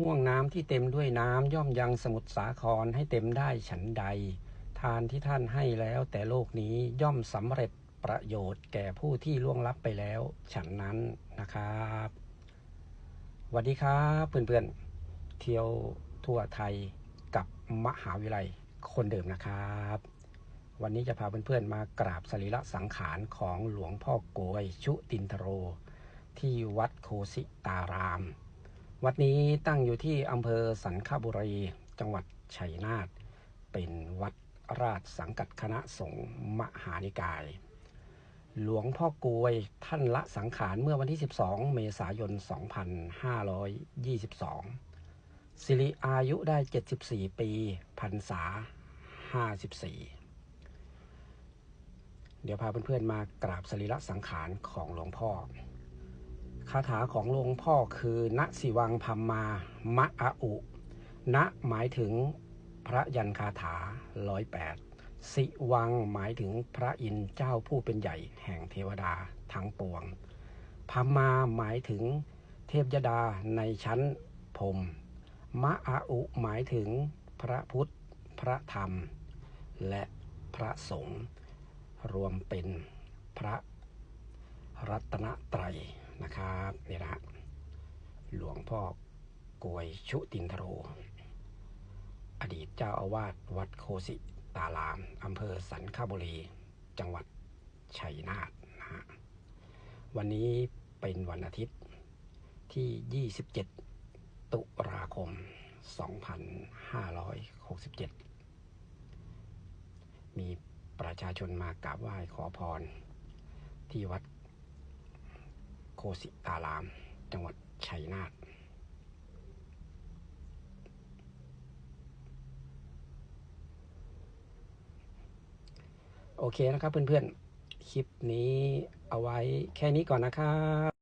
ห่วงน้ำที่เต็มด้วยน้ำย่อมยังสมุทรสาครให้เต็มได้ฉันใด ทานที่ท่านให้แล้วแต่โลกนี้ย่อมสำเร็จประโยชน์แก่ผู้ที่ล่วงลับไปแล้ว ฉันนั้นนะครับสวัสดีครับเพื่อนๆ เที่ยวทั่วไทยกับมหาวิทยาลัยคนเดิมนะครับ วันนี้จะพาเพื่อนๆมากราบสรีระสังขารของหลวงพ่อโกยชุตินทโร ที่วัดโคสิตาราม วัดนี้ตั้งอยู่ที่อำเภอสันคบุรี จังหวัดชัยนาท เป็นวัดราชสังกัดคณะสงฆ์มหานิกาย หลวงพ่อกวยท่านละสังขารเมื่อวันที่ 12 เมษายน 2522 สิริอายุได้ 74 ปีพรรษา 54 เดี๋ยวพาเพื่อนๆมากราบสรีระสังขารของหลวงพ่อ คาถาของหลวงพ่อคือณสิวังพัมมามะอะอุณหมายถึงพระยันคาถาร้อยแปดสิวังหมายถึงพระอินทร์เจ้าผู้เป็นใหญ่แห่งเทวดาทั้งปวงพัมมาหมายถึงเทพยดาในชั้นพรมมะอะอุหมายถึงพระพุทธ พระธรรม และพระสงฆ์รวมเป็นพระรัตนตรัย นะครับนี่นะหลวงพ่อกวยชุตินทโร อดีตเจ้าอาวาสวัดโคสิตารามอำเภอสันคบุรี จังหวัดชัยนาทนะฮะวันนี้เป็นวันอาทิตย์ที่ 27 ตุลาคม 2567 มีประชาชนมากราบไหว้ขอพร ที่วัด สิตาราม จังหวัดชัยนาทโอเคนะครับเพื่อนๆ คลิปนี้เอาไว้แค่นี้ก่อนนะครับ